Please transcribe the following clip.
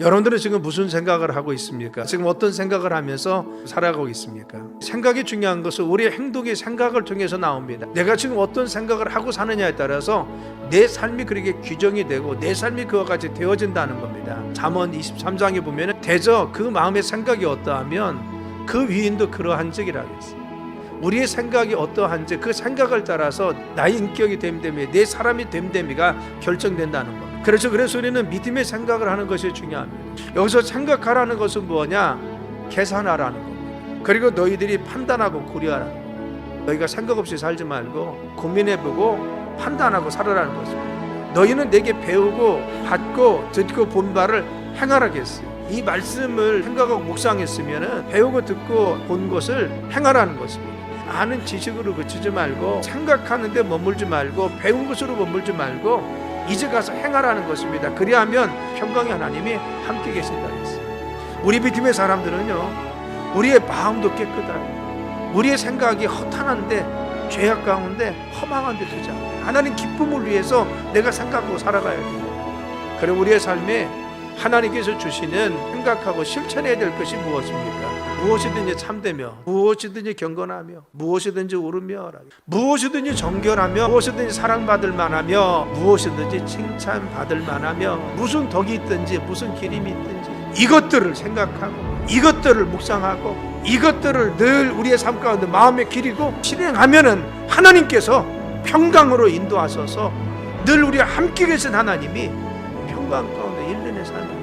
여러분들은 지금 무슨 생각을 하고 있습니까? 지금 어떤 생각을 하면서 살아가고 있습니까? 생각이 중요한 것은 우리의 행동이 생각을 통해서 나옵니다. 내가 지금 어떤 생각을 하고 사느냐에 따라서 내 삶이 그렇게 규정이 되고 내 삶이 그와 같이 되어진다는 겁니다. 잠언 23장에 보면 대저 그 마음의 생각이 어떠하면 그 위인도 그러한 적이라고 했어요. 우리의 생각이 어떠한지 그 생각을 따라서 나의 인격이 됨됨이 내 사람이 됨됨이가 결정된다는 겁니다. 그래서 그래서 우리는 믿음의 생각을 하는 것이 중요합니다. 여기서 생각하라는 것은 뭐냐? 계산하라는 겁니다. 그리고 너희들이 판단하고 고려하라는 겁니다. 너희가 생각 없이 살지 말고 고민해보고 판단하고 살아라는 것입니다. 너희는 내게 배우고 받고 듣고 본 바를 행하라겠어요. 이 말씀을 생각하고 묵상했으면 배우고 듣고 본 것을 행하라는 것입니다. 아는 지식으로 그치지 말고 생각하는데 머물지 말고 배운 것으로 머물지 말고 이제 가서 행하라는 것입니다. 그리하면 평강의 하나님이 함께 계신다 했어요. 우리 믿음의 사람들은요. 우리의 마음도 깨끗하고 우리의 생각이 허탄한데 죄악 가운데 허망한 데 두지 않아요. 하나님 기쁨을 위해서 내가 생각하고 살아가야 돼요. 그리고 우리의 삶에 하나님께서 주시는 생각하고 실천해야 될 것이 무엇입니까? 무엇이든지 참되며 무엇이든지 경건하며 무엇이든지 오르며 무엇이든지 정결하며 무엇이든지 사랑받을 만하며 무엇이든지 칭찬받을 만하며 무슨 덕이 있든지 무슨 기림이 있든지 이것들을 생각하고 이것들을 묵상하고 이것들을 늘 우리의 삶 가운데 마음에 기리고 실행하면은 하나님께서 평강으로 인도하셔서 늘 우리와 함께 계신 하나님이 평강 가운데 일련의 삶을